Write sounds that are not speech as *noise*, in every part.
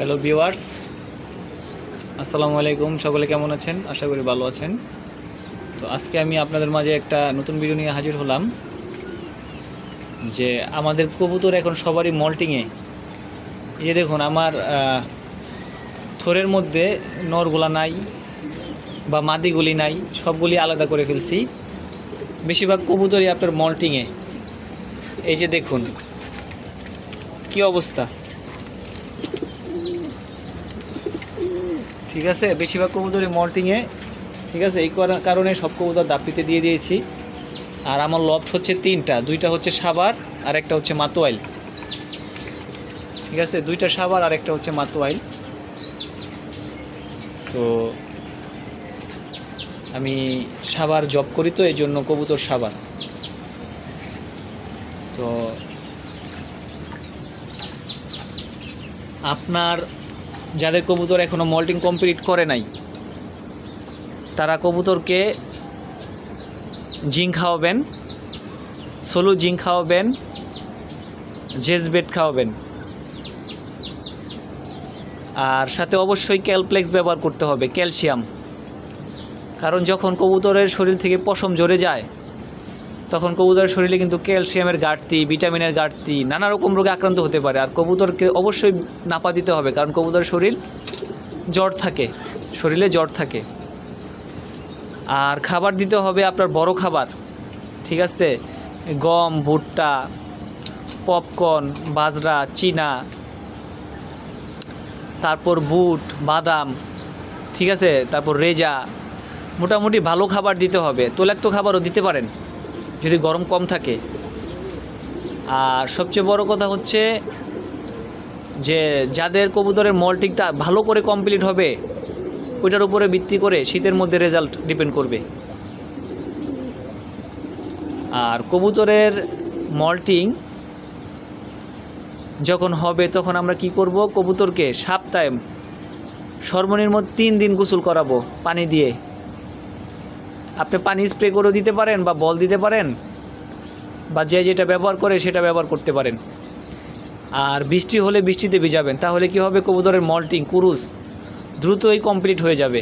Hello viewers আসসালামু আলাইকুম। সকলে কেমন আছেন? আশা করি ভালো আছেন। তো আজকে আমি আপনাদের মাঝে একটা নতুন ভিডিও নিয়ে হাজির হলাম, যে আমাদের কবুতর এখন সবারই মল্টিংয়ে এই যে দেখুন, আমার থোরের মধ্যে নরগুলা নাই বা মাদিগুলি নাই, সবগুলি আলাদা করে ফেলছি। বেশিরভাগ কবুতরই আপনার মল্টিংয়ে এই যে দেখুন, কি অবস্থা? ঠিক আছে? বেশিরভাগ কবুতরই মল্টিংয়ে ঠিক আছে? এই কারণে সব কবুতর দাপিতে দিয়ে দিয়েছি। আর আমার লফট হচ্ছে তিনটা। দুইটা হচ্ছে সাবার আর একটা হচ্ছে মাতোয়াইল। ঠিক আছে? দুইটা সাবার আর একটা হচ্ছে মাতোয়াইল। তো আমি সাবার জব করি তো এই জন্য কবুতর সাবার তো আপনার যাদের কবুতর এখনও মল্টিং কমপ্লিট করে নাই, তারা কবুতরকে জিঙ্ক খাওয়াবেন সলু জিঙ্ক খাওয়াবেন জেজবেট খাওয়াবেন। আর সাথে অবশ্যই ক্যালপ্লেক্স ব্যবহার করতে হবে ক্যালসিয়াম কারণ যখন কবুতরের শরীর থেকে পশম ঝরে যায় তখন কবুতরের শরীরে কিন্তু ক্যালসিয়ামের ঘাটতি, ভিটামিনের ঘাটতি, নানা রকম রোগে আক্রান্ত হতে পারে। আর কবুতরকে অবশ্যই নাপা দিতে হবে, কারণ কবুতরের শরীর জ্বর থাকে, শরীরে জ্বর থাকে। আর খাবার দিতে হবে আপনার বড় খাবার, ঠিক আছে? গম, ভুট্টা, পপকর্ন, বাজরা, চিনা, তারপর বুট, বাদাম, ঠিক আছে? তারপর রেজা। মোটামুটি ভালো খাবার দিতে হবে। তৈলাক্ত খাবারও দিতে পারেন। যদি গরম কম থাকে। আর সবচেয়ে বড় কথা হচ্ছে যে, যাদের কবুতরের মল্টিংটা ভালো করে কমপ্লিট হবে, ওইটার উপরে ভিত্তি করে শীতের মধ্যে রেজাল্ট ডিপেন্ড করবে। আর কবুতরের মল্টিং যখন হবে, তখন আমরা কি করব? কবুতরকে সপ্তাহে সর্বনিম্ন তিন দিন গোসল করাবো পানি দিয়ে। আপনি পানি স্প্রে করে দিতে পারেন বা বল দিতে পারেন, বা যে যেটা ব্যবহার করে সেটা ব্যবহার করতে পারেন। আর বৃষ্টি হলে বৃষ্টিতে ভিজাবেন, তাহলে কি হবে? কবুতরের মল্টিং কুরুস দ্রুতই কমপ্লিট হয়ে যাবে।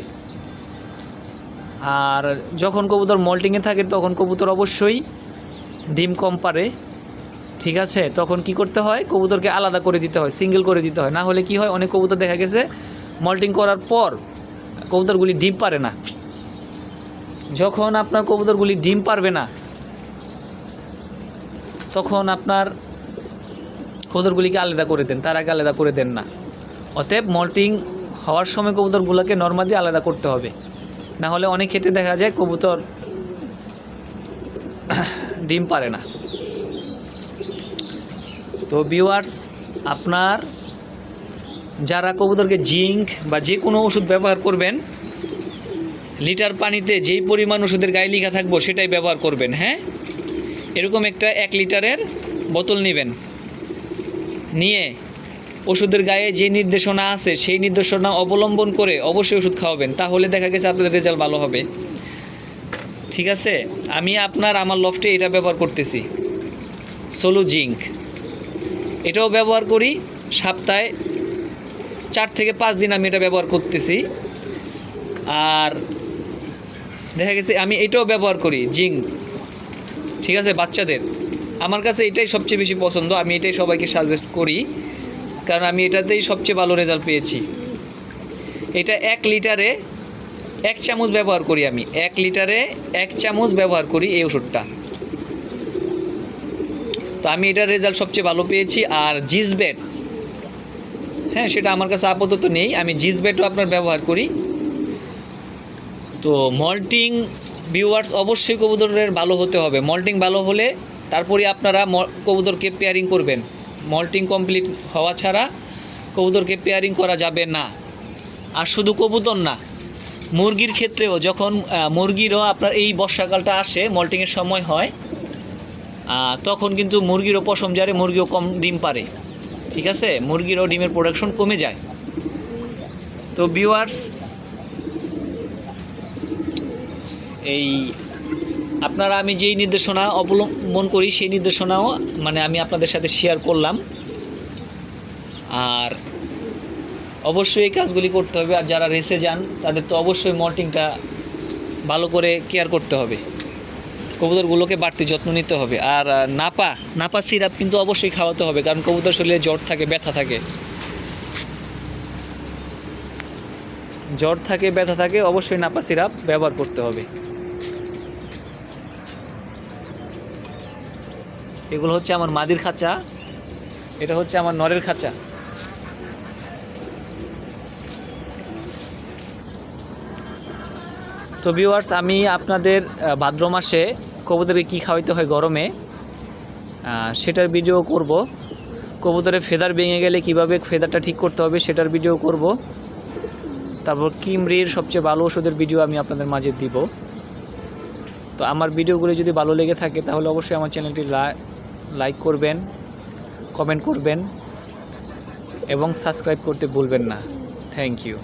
আর যখন কবুতর মল্টিংয়ে থাকে, তখন কবুতর অবশ্যই ডিম কম পারে। ঠিক আছে? তখন কি করতে হয়? কবুতরকে আলাদা করে দিতে হয় সিঙ্গেল করে দিতে হয়। না হলে কি হয়? অনেক কবুতর দেখা গেছে মল্টিং করার পর কবুতরগুলি ডিম পারে না। যখন আপনার কবুতরগুলি ডিম পারবে না, তখন আপনার কবুতরগুলিকে আলাদা করে দেন, তার আগে আলাদা করে দেন না। অতএব মল্টিং হওয়ার সময় কবুতরগুলোকে নর্মালি আলাদা করতে হবে। না হলে অনেক ক্ষেত্রে দেখা যায় কবুতর *coughs* ডিম পারে না। তো ভিউয়ার্স আপনার যারা কবুতরকে জিঙ্ক বা যে কোনো ওষুধ ব্যবহার করবেন লিটার পানিতে যেই পরিমাণ ওষুধের গায়ে লেখা থাকব সেটাই ব্যবহার করবেন হ্যাঁ? এরকম একটা এক লিটারের বোতল নেবেন। নিয়ে ওষুধের গায়ে যে নির্দেশনা আছে সেই নির্দেশনা অবলম্বন করে অবশ্যই ওষুধ খাওয়াবেন, তাহলে দেখা গেছে আপনাদের রেজাল্ট ভালো হবে। ঠিক আছে? আমি আপনার, আমার লফটে এটা ব্যবহার করতেছি। Solo zinc. এটাও ব্যবহার করি, সপ্তাহে চার থেকে পাঁচ দিন আমি এটা ব্যবহার করতেছি। আর দেখা গেছে আমি এটাও ব্যবহার করি, জিঙ্ক। ঠিক আছে, বাচ্চাদের। আমার কাছে এটাই সবচেয়ে বেশি পছন্দ, আমি এটাই সবাইকে সাজেস্ট করি, কারণ আমি এটাতেই সবচেয়ে ভালো রেজাল্ট পেয়েছি। এটা এক লিটারে এক চামচ ব্যবহার করি আমি, এক লিটারে এক চামচ ব্যবহার করি এই ওষুধটা। তো আমি এটার রেজাল্ট সবচেয়ে ভালো পেয়েছি, আর জিসবেট হ্যাঁ সেটা আমার কাছে আপাতত নেই, আমি জিসবেটও আপনার ব্যবহার করি। তো মল্টিং ভিউয়ার্স অবশ্যই কবুতরের ভালো হতে হবে। মল্টিং ভালো হলে তারপরে আপনারা কবুতরকে পেয়ারিং করবেন। মল্টিং কমপ্লিট হওয়া ছাড়া কবুতরকে পেয়ারিং করা যাবে না। আর শুধু কবুতর না, মুরগির ক্ষেত্রেও যখন মুরগিরও আপনার এই বর্ষাকালটা আসে মল্টিংয়ের সময় হয় তখন কিন্তু মুরগিরও পশম জারে মুরগিও কম ডিম পারে। ঠিক আছে? মুরগিরও ডিমের প্রোডাকশন কমে যায়। তো ভিউয়ার্স এই আপনারা আমি যেই নির্দেশনা অবলম্বন করি, সেই নির্দেশনাও মানে আমি আপনাদের সাথে শেয়ার করলাম। আর অবশ্যই এই কাজগুলি করতে হবে, আর যারা রেসে যান, তাদের তো অবশ্যই মল্টিংটা ভালো করে কেয়ার করতে হবে। কবুতরগুলোকে বাড়তি যত্ন নিতে হবে। আর নাপা নাপা সিরাপ কিন্তু অবশ্যই খাওয়াতে হবে, কারণ কবুতর শরীরে জ্বর থাকে, ব্যথা থাকে। জ্বর থাকে, ব্যথা থাকে, অবশ্যই নাপা সিরাপ ব্যবহার করতে হবে। এগুলো হচ্ছে আমার মাদির খাঁচা। এটা হচ্ছে আমার নরের খাঁচা। তো ভিউয়ার্স আমি আপনাদের ভাদ্র মাসে কবুতরকে কী খাওয়াইতে হয় গরমে সেটার ভিডিও করব। কবুতরের ফেদার ভেঙে গেলে কীভাবে ফেদারটা ঠিক করতে হবে সেটার ভিডিও করব। তারপর কিমরির সবচেয়ে ভালো ওষুধের ভিডিও আমি আপনাদের মাঝে দিব। তো আমার ভিডিওগুলি যদি ভালো লেগে থাকে, তাহলে অবশ্যই আমার চ্যানেলটি লাইক করবেন কমেন্ট করবেন, এবং সাবস্ক্রাইব করতে ভুলবেন না। Thank you